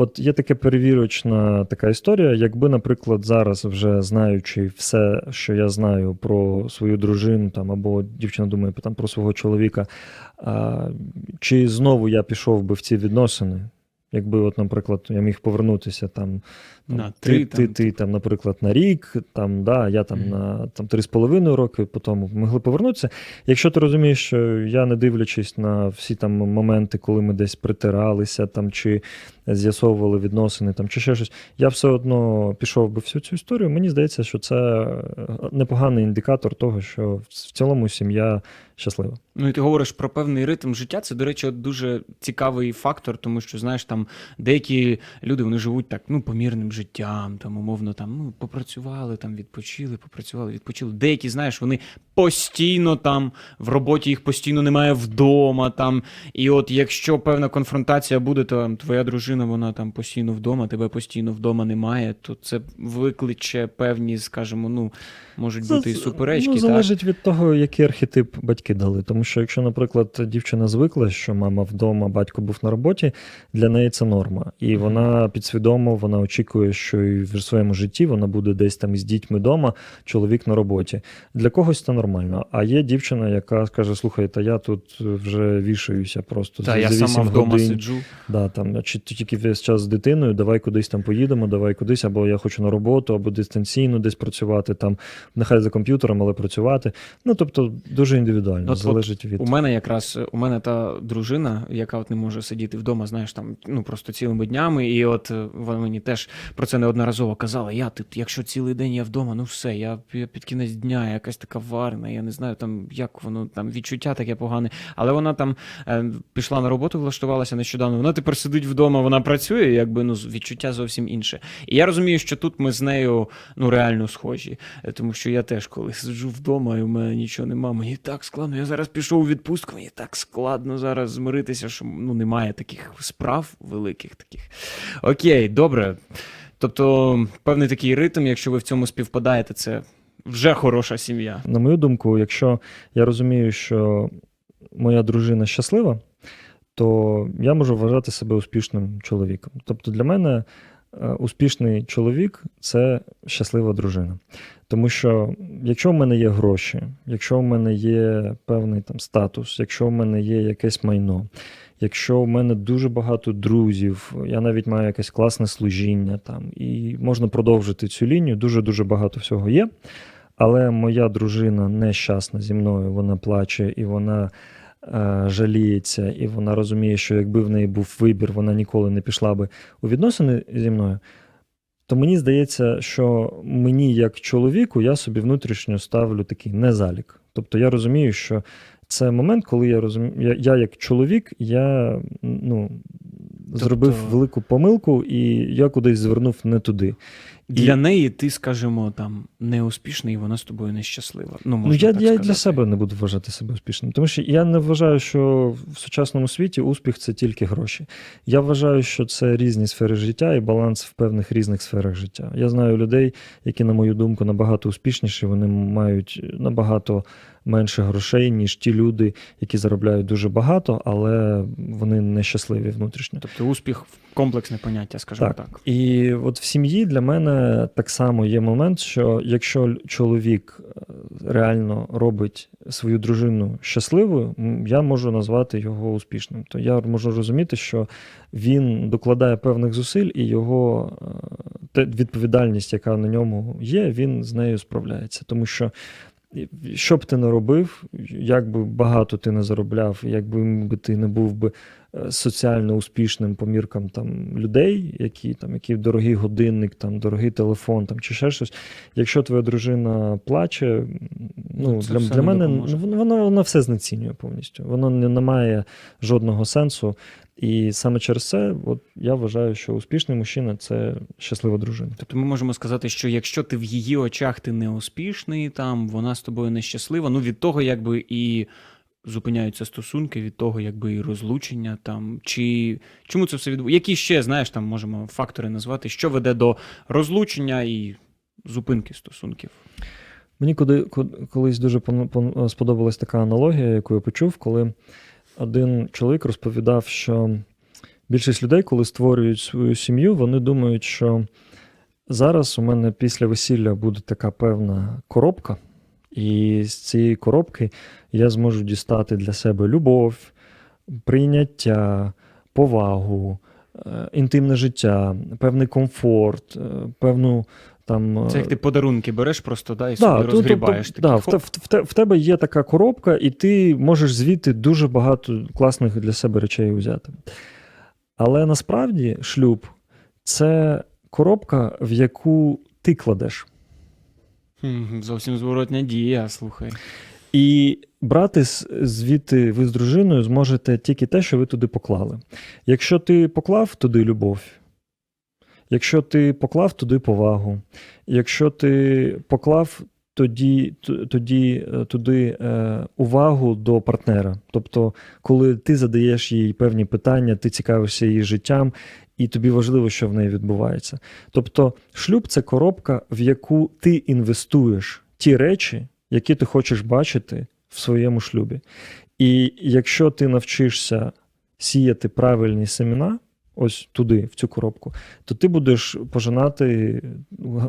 От є таке перевірочна така історія. Якби, наприклад, зараз, вже знаючи все, що я знаю про свою дружину, там або дівчина думає там про свого чоловіка, а, чи знову я пішов би в ці відносини? Якби, от, наприклад, я міг повернутися там, там На три, ти, там, ти, там, наприклад, на рік, там, да, я там Мгм. на там, 3,5 роки по тому могли повернутися. Якщо ти розумієш, що я не дивлячись на всі там моменти, коли ми десь притиралися там, чи з'ясовували відносини, там, чи ще щось, я все одно пішов би всю цю історію. Мені здається, що це е, непоганий індикатор того, що в цілому сім'я щаслива. Ну і ти говориш про певний ритм життя. Це, до речі, дуже цікавий фактор, тому що знаєш, там деякі люди вони живуть так, ну, помірним життям, там, умовно, там, ну, попрацювали, там, відпочили, попрацювали, відпочили. Деякі, знаєш, вони постійно там в роботі їх постійно немає вдома. Там, і от якщо певна конфронтація буде, то твоя дружина, вона там постійно вдома, тебе постійно вдома немає, то це викличе певні, скажімо, ну, можуть бути і суперечки. Ну, так? залежить від того, який архетип батьки дали. Тому що якщо, наприклад, дівчина звикла, що мама вдома, батько був на роботі, для неї це норма. І вона підсвідомо вона очікує, що і в своєму житті вона буде десь там із дітьми вдома, чоловік на роботі. Для когось це нормально. А є дівчина, яка скаже: слухай, та я тут вже вішаюся просто Та за я за сама 8 вдома годин. сиджу. Да, там, чи ти тільки весь час з дитиною, давай кудись там поїдемо, давай кудись, або я хочу на роботу, або дистанційно десь працювати, там, нехай за комп'ютером, але працювати. Ну, тобто, дуже індивідуально, От- залежить від. У мене якраз у мене та дружина, яка от не може сидіти вдома, знаєш, там ну просто цілими днями. І от е, вона мені теж про це неодноразово казала. Я тут, якщо цілий день я вдома, ну все, я, я під кінець дня, якась така варна, я не знаю там, як воно там відчуття таке погане. Але вона там е, пішла на роботу, влаштувалася нещодавно. Вона тепер сидить вдома, вона працює, якби ну відчуття зовсім інше. І я розумію, що тут ми з нею ну реально схожі. Е, Тому що я теж коли сиджу вдома, і в мене нічого нема, мені так складно. Я зараз пішов у відпустку, мені так складно зараз змиритися, що ну немає таких справ великих таких. Окей, добре. Тобто, певний такий ритм, якщо ви в цьому співпадаєте, це вже хороша сім'я. На мою думку, якщо я розумію, що моя дружина щаслива, то я можу вважати себе успішним чоловіком. Тобто для мене е, успішний чоловік це щаслива дружина. Тому що якщо в мене є гроші, якщо в мене є певний там статус, якщо в мене є якесь майно, якщо в мене дуже багато друзів, я навіть маю якесь класне служіння там, і можна продовжити цю лінію, дуже-дуже багато всього є. Але моя дружина нещасна зі мною, вона плаче і вона жаліється, і вона розуміє, що якби в неї був вибір, вона ніколи не пішла би у відносини зі мною. То мені здається, що мені, як чоловіку, я собі внутрішньо ставлю такий незалік. Тобто я розумію, що це момент, коли я розумію, я, я як чоловік, я ну, зробив велику помилку, і я кудись звернув не туди. І- Для неї ти, скажімо, там неуспішний, і вона з тобою нещаслива. Ну, Ну, я, так я сказати. для себе не буду вважати себе успішним. Тому що я не вважаю, що в сучасному світі успіх це тільки гроші. Я вважаю, що це різні сфери життя і баланс в певних різних сферах життя. Я знаю людей, які, на мою думку, набагато успішніші, вони мають набагато менше грошей, ніж ті люди, які заробляють дуже багато, але вони нещасливі внутрішньо. Тобто успіх комплексне поняття, скажімо так. Так. І от в сім'ї для мене так само є момент, що якщо чоловік е, реально робить свою дружину щасливою, я можу назвати його успішним. То я можу розуміти, що він докладає певних зусиль, і його е, відповідальність, яка на ньому є, він з нею справляється. Тому що. Що б ти не робив, як би багато ти не заробляв, як би би ти не був би соціально успішним по міркам там людей, які там, які дорогий годинник, там дорогий телефон, там чи ще щось. Якщо твоя дружина плаче, ну Ну, це для, для мене воно, воно все знецінює повністю. Воно не, не має жодного сенсу. І саме через це, от я вважаю, що успішний мужчина це щаслива дружина. Тобто ми можемо сказати, що якщо ти в її очах ти не успішний, там вона з тобою нещаслива, ну від того, якби і зупиняються стосунки, від того, якби і розлучення там, чи чому це все відбувається? Які ще, знаєш, там можемо фактори назвати, що веде до розлучення і зупинки стосунків? Мені куди, ку- колись дуже сподобалась така аналогія, яку я почув, коли один чоловік розповідав, що більшість людей, коли створюють свою сім'ю, вони думають, що зараз у мене після весілля буде така певна коробка, і з цієї коробки я зможу дістати для себе любов, прийняття, повагу, е, інтимне життя, певний комфорт, е, певну там. Це як ти подарунки береш просто, да, і Да, собі розгрібаєш. да, в, в, в тебе є така коробка, і ти можеш звідти дуже багато класних для себе речей взяти. Але насправді шлюб це коробка, в яку ти кладеш. Зовсім зворотня дія, слухай. І брати звідти ви з дружиною зможете тільки те, що ви туди поклали. Якщо ти поклав туди любов, якщо ти поклав туди повагу, якщо ти поклав тоді, тоді е, туди е, увагу до партнера, тобто, коли ти задаєш їй певні питання, ти цікавишся її життям, і тобі важливо, що в неї відбувається. Тобто, шлюб це коробка, в яку ти інвестуєш ті речі, які ти хочеш бачити в своєму шлюбі. І якщо ти навчишся сіяти правильні семена, ось туди, в цю коробку, то ти будеш пожинати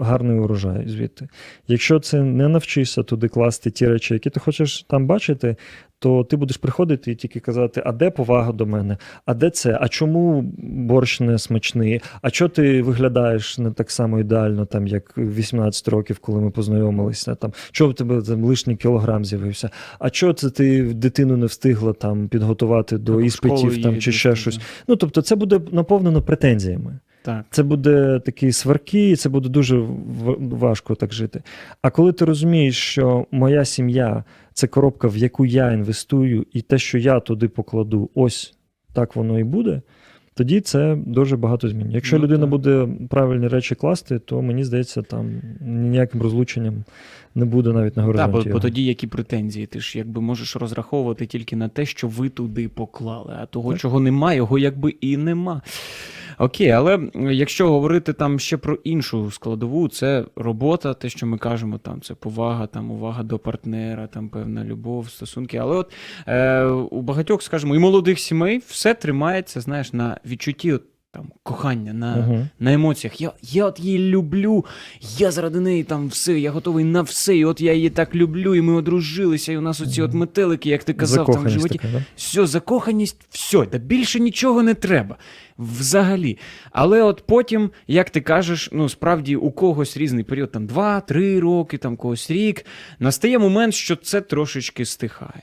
гарний урожай звідти. Якщо це не навчишся туди класти ті речі, які ти хочеш там бачити, то ти будеш приходити і тільки казати, а де повага до мене? А де це? А чому борщ не смачний? А чого ти виглядаєш не так само ідеально, там, як 18 років, коли ми познайомилися? Там, чого в тебе там лишній кілограм з'явився? А чого це ти дитину не встигла там підготувати до Так, іспитів там, чи ще щось? Ну, тобто, це буде наповнено претензіями. Так. Це буде такі сварки, і це буде дуже важко так жити. А коли ти розумієш, що моя сім'я це коробка, в яку я інвестую, і те, що я туди покладу, ось так воно і буде. Тоді це дуже багато змін. Якщо Ну, людина так. буде правильні речі класти, то мені здається, там ніяким розлученням не буде навіть на Так, бо, бо тоді які претензії? Ти ж якби можеш розраховувати тільки на те, що ви туди поклали, а того, Так. чого немає, його якби і нема. Окей, але якщо говорити там ще про іншу складову, це робота, те, що ми кажемо, там це повага, там увага до партнера, там певна любов, стосунки. Але от е, у багатьох, скажімо, і молодих сімей все тримається, знаєш, на відчутті там кохання, на, Мгм. на емоціях. Я, я от її люблю, я заради неї там все, я готовий на все. І от я її так люблю, і ми одружилися, і у нас оці от метелики, як ти казав, там в животі. така, да? Все, закоханість, все, та більше нічого не треба. Взагалі. Але от потім, як ти кажеш, ну справді у когось різний період, там 2-3 роки, там когось рік, настає момент, що це трошечки стихає.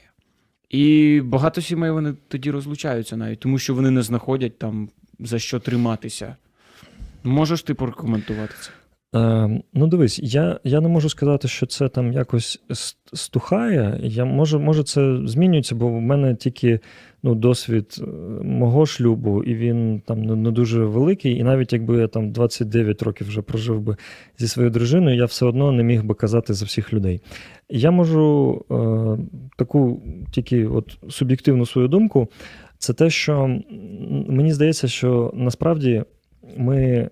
І багато сімей вони тоді розлучаються навіть, тому що вони не знаходять там за що триматися. Можеш ти прокоментувати це? Е, ну, дивись, я, я не можу сказати, що це там якось стухає. Я, може, може, це змінюється, бо в мене тільки ну, досвід е, мого шлюбу, і він там не, не дуже великий. І навіть якби я там 29 років вже прожив би зі своєю дружиною, я все одно не міг би казати за всіх людей. Я можу е, таку тільки от суб'єктивну свою думку. Це те, що мені здається, що насправді ми е,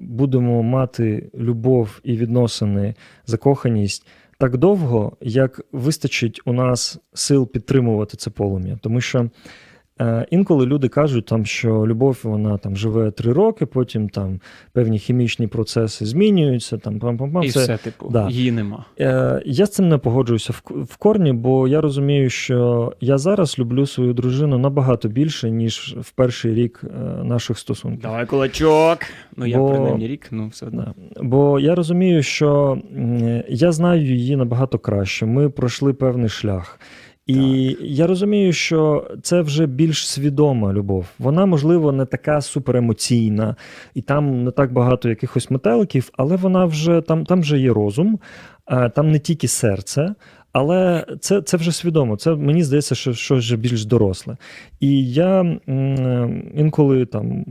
будемо мати любов і відносини, закоханість так довго, як вистачить у нас сил підтримувати це полум'я. Тому що інколи люди кажуть, там, що любов вона там живе три роки, потім там певні хімічні процеси змінюються. Там, пам-пам-пам, І це, все, типу, да. її нема. Е, Я з цим не погоджуюся в, в корні, бо я розумію, що я зараз люблю свою дружину набагато більше, ніж в перший рік е, наших стосунків. Давай кулачок. Ну, я Бо- принаймні рік, ну все одно. Да. Бо я розумію, що я знаю її набагато краще. Ми пройшли певний шлях. І я розумію, що це вже більш свідома любов. Вона, можливо, не така суперемоційна, і там не так багато якихось метеликів, але вона вже там, там вже є розум, там не тільки серце. Але це, це вже свідомо. Це мені здається, що щось вже більш доросле. І я інколи там е,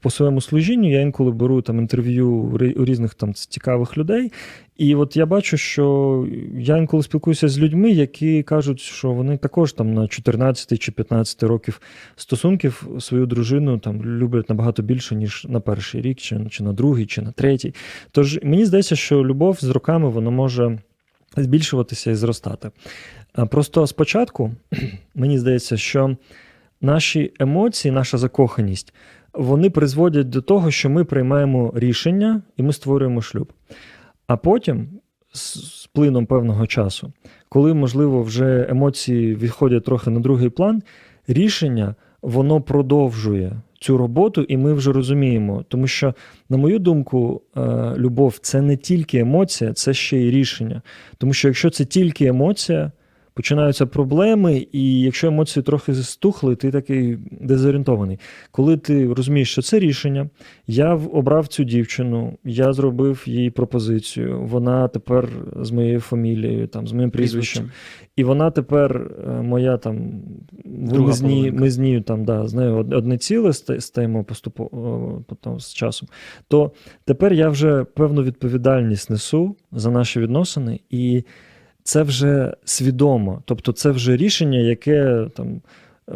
по своєму служінню, я інколи беру там інтерв'ю у різних там цікавих людей. І от я бачу, що я інколи спілкуюся з людьми, які кажуть, що вони також там на 14 чи 15 років стосунків свою дружину там люблять набагато більше, ніж на перший рік, чи, чи на другий, чи на третій. Тож мені здається, що любов з роками вона може збільшуватися і зростати. Просто спочатку мені здається, що наші емоції, наша закоханість, вони призводять до того, що ми приймаємо рішення і ми створюємо шлюб. А потім, з плином певного часу, коли, можливо, вже емоції відходять трохи на другий план, рішення воно продовжує цю роботу, і ми вже розуміємо. Тому що, на мою думку, е, любов це не тільки емоція, це ще й рішення. Тому що якщо це тільки емоція, починаються проблеми, і якщо емоції трохи стухли, ти такий дезорієнтований. Коли ти розумієш, що це рішення, я обрав цю дівчину, я зробив їй пропозицію. Вона тепер з моєю фамілією, там, з моїм прізвищем. І вона тепер е, моя там. Ми з, ній, ми з нею там, да, з нею одне ціле стаємо поступово потім з часом. То тепер я вже певну відповідальність несу за наші відносини, і це вже свідомо. Тобто, це вже рішення, яке там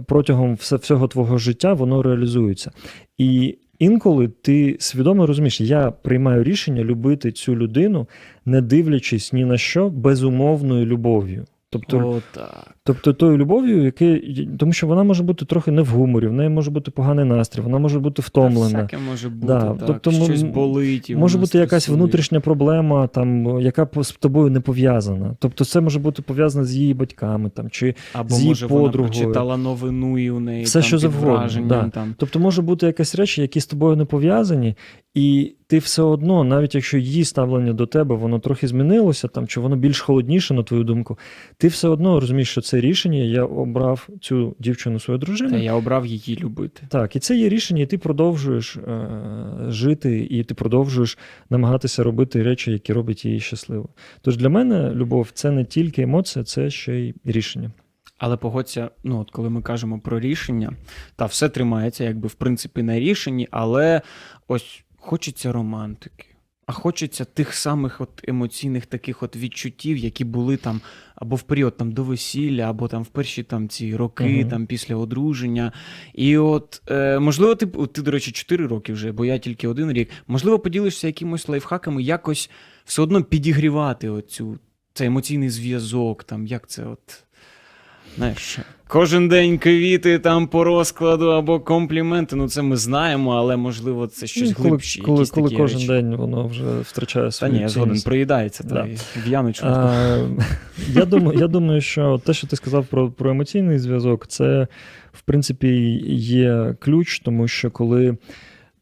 протягом всього твого життя воно реалізується. І інколи ти свідомо розумієш, я приймаю рішення любити цю людину, не дивлячись ні на що, безумовною любов'ю. Тобто, О, так. Тобто тою любов'ю, яке, тому що вона може бути трохи не в гуморі, в неї може бути поганий настрій, вона може бути втомлена. Всяке може бути, Да, так. тобто, щось болить. і Може бути якась внутрішня проблема, там, яка з тобою не пов'язана. Тобто це може бути пов'язано з її батьками там, чи Або з її може подругою. прочитала новину і у неї Все, там, що завгодно, да. там. Тобто може бути якась речі, які з тобою не пов'язані, і ти все одно, навіть якщо її ставлення до тебе, воно трохи змінилося, там, чи воно більш холодніше, на твою думку, ти все одно розумієш, що це рішення, я обрав цю дівчину свою дружину. Та я обрав її любити. Так, і це є рішення, і ти продовжуєш е, жити, і ти продовжуєш намагатися робити речі, які роблять її щасливою. Тож для мене любов це не тільки емоція, це ще й рішення. Але погодься, ну от коли ми кажемо про рішення, та все тримається, якби в принципі на рішенні, але ось хочеться романтики. А хочеться тих самих от емоційних таких от відчуттів, які були там або в період там до весілля, або там в перші там ці роки, Мгм. там після одруження. І от е, можливо, ти ти, до речі, 4 роки вже, бо я тільки один рік. Можливо, поділишся якимось лайфхаками, якось все одно підігрівати оцю цей емоційний зв'язок, там як це от. Знаєш, кожен день квіти там по розкладу або компліменти. Ну це ми знаємо, але можливо це щось Ну, коли, глибше. коли, якісь коли такі кожен речі. день воно вже втрачає Та ні, я згоден, цінність. приїдається Да. та в Яночку. А, я, думаю, я думаю, що те, що ти сказав про, про емоційний зв'язок, це в принципі є ключ, тому що коли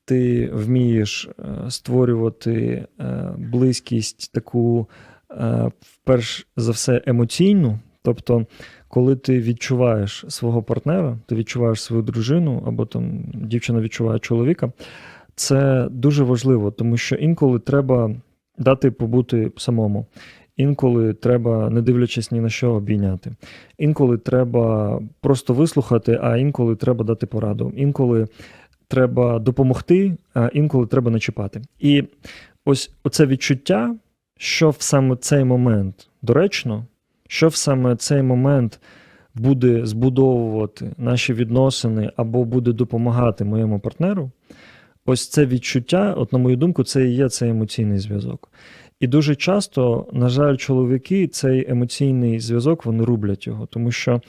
ти вмієш е, створювати е, близькість таку, е, перш за все, емоційну, тобто, коли ти відчуваєш свого партнера, ти відчуваєш свою дружину, або там дівчина відчуває чоловіка, це дуже важливо, тому що інколи треба дати побути самому. Інколи треба, не дивлячись ні на що, обійняти. Інколи треба просто вислухати, а інколи треба дати пораду. Інколи треба допомогти, а інколи треба не чіпати. І ось оце відчуття, що в саме цей момент доречно, що в саме цей момент буде збудовувати наші відносини або буде допомагати моєму партнеру. Ось це відчуття, от на мою думку, це і є цей емоційний зв'язок. І дуже часто, на жаль, чоловіки цей емоційний зв'язок вони рублять його, тому що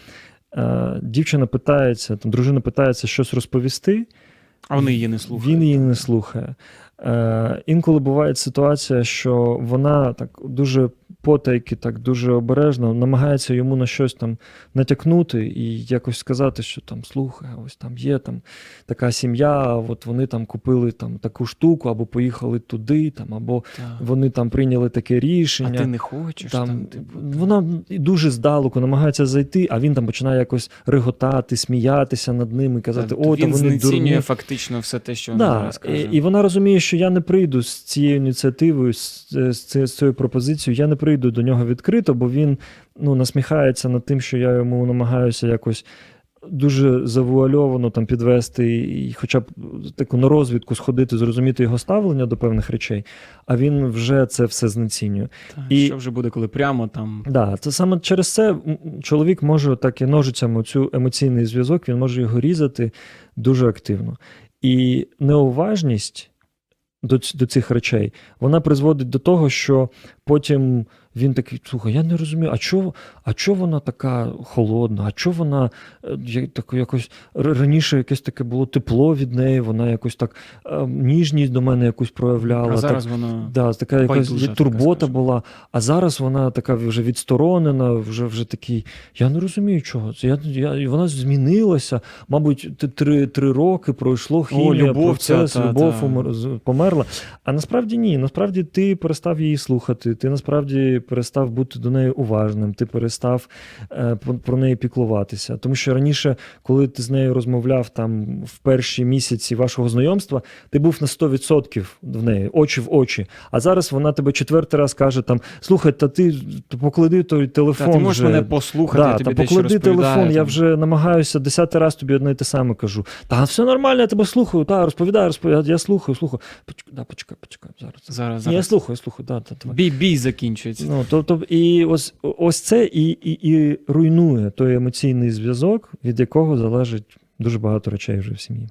е, дівчина питається, там дружина питається щось розповісти, А вони її не слухають. він її не слухає. Е, інколи буває ситуація, що вона так дуже потайки, так дуже обережно намагається йому на щось там натякнути і якось сказати, що там слухай, ось там є там така сім'я, от вони там купили там таку штуку, або поїхали туди, там, або Та. вони там прийняли таке А рішення. ти не хочеш там, Там, типу. вона дуже здалеку намагається зайти, а він там починає якось реготати, сміятися над ним і казати, Та, о, та він вони дурні. фактично все те, що Да, зараз каже. і, і вона розуміє, що я не прийду з цією ініціативою, з, з, з цією пропозицією, я не прийду до нього відкрито, бо він ну, насміхається над тим, що я йому намагаюся якось дуже завуальовано там підвести, і хоча б таку на розвідку сходити, зрозуміти його ставлення до певних речей, а він вже це все знецінює. Та, і- Що вже буде, коли прямо там. Да, це саме через це чоловік може так і ножицями цю емоційний зв'язок, він може його різати дуже активно. І неуважність до, до цих речей вона призводить до того, що потім він такий, слухай, я не розумію, а чого а чо вона така холодна, а чого вона е, так, якось раніше якесь таке було тепло від неї, вона якось так е, ніжність до мене якусь проявляла. А так, зараз воно. Да, така якась така, турбота скажімо. була, а зараз вона така вже відсторонена, вже, вже такий. Я не розумію, чого це. Я, я, вона змінилася. Мабуть, три, три роки пройшло хімія, любов ця, процес, та, любов та. умер- померла. А насправді ні. Насправді ти перестав її слухати, ти насправді перестав бути до неї уважним, ти перестав е, про- неї піклуватися. Тому що раніше, коли ти з нею розмовляв там в перші місяці вашого знайомства, ти був на 100% в неї, очі в очі. А зараз вона тебе четвертий раз каже: там: слухай, та ти поклади той телефон. Та, ти можеш вже. мене послухати, Да, я тобі та поклади телефон, я вже намагаюся десятий раз тобі одне й те саме кажу. Та все нормально, я тебе слухаю, та розповідай, розповідай. Я слухаю, слухаю. Почекай, да, почекай, почекай зараз. Зараз, Ні, я слухаю, слухаю. Да, давай. Бій, бій закінчується. Ну, тобто, і ось, ось це і, і, і руйнує той емоційний зв'язок, від якого залежить дуже багато речей вже в сім'ї.